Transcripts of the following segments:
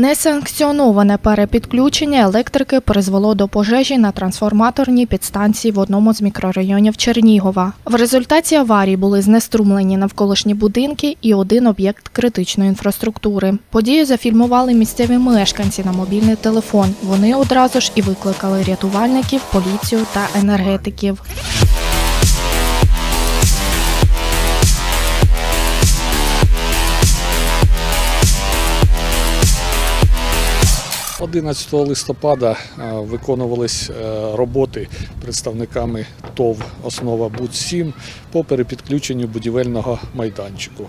Несанкціоноване перепідключення електрики призвело до пожежі на трансформаторній підстанції в одному з мікрорайонів Чернігова. В результаті аварії були знеструмлені навколишні будинки і один об'єкт критичної інфраструктури. Подію зафільмували місцеві мешканці на мобільний телефон. Вони одразу ж і викликали рятувальників, поліцію та енергетиків. 11 листопада е, виконувались е, роботи представниками ТОВ Основа Буд-7 по перепідключенню будівельного майданчику.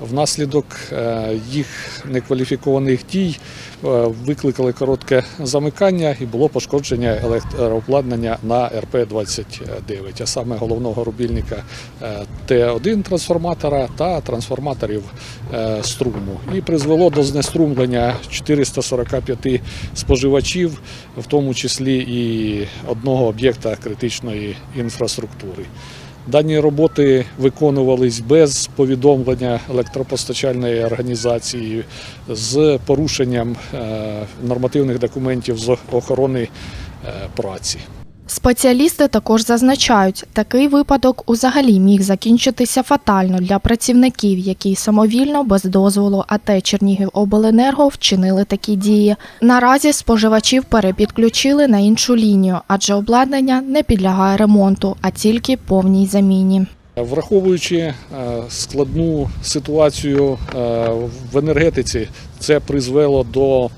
Внаслідок е, їх некваліфікованих дій е, викликали коротке замикання і було пошкодження електрообладнання на РП-29, а саме головного рубільника е, Т1 трансформатора та трансформаторів струму. І призвело до знеструмлення 445 споживачів, в тому числі і одного об'єкта критичної інфраструктури. Дані роботи виконувались без повідомлення електропостачальної організації з порушенням е, нормативних документів з охорони е, праці. Спеціалісти також зазначають, такий випадок узагалі міг закінчитися фатально для працівників, які самовільно без дозволу АТ Чернігівобленерго вчинили такі дії. Наразі споживачів перепідключили на іншу лінію, адже обладнання не підлягає ремонту, а тільки повній заміні. Враховуючи е, складну ситуацію е, в енергетиці, це призвело до е,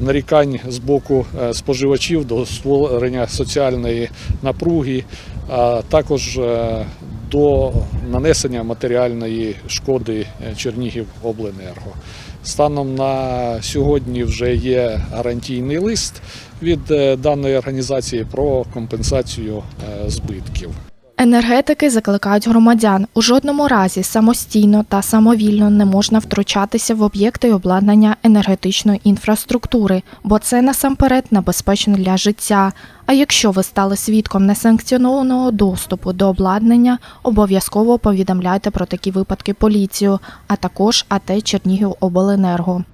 нарікань з боку е, споживачів до створення соціальної напруги, а також е, до нанесення матеріальної шкоди е, Чернігівобленерго. Станом на сьогодні вже є гарантійний лист від даної організації про компенсацію збитків. Енергетики закликають громадян у жодному разі самостійно та самовільно не можна втручатися в об'єкти обладнання енергетичної інфраструктури, бо це насамперед небезпечно для життя. А якщо ви стали свідком несанкціонованого доступу до обладнання, обов'язково повідомляйте про такі випадки поліцію, а також АТ Чернігівобленерго.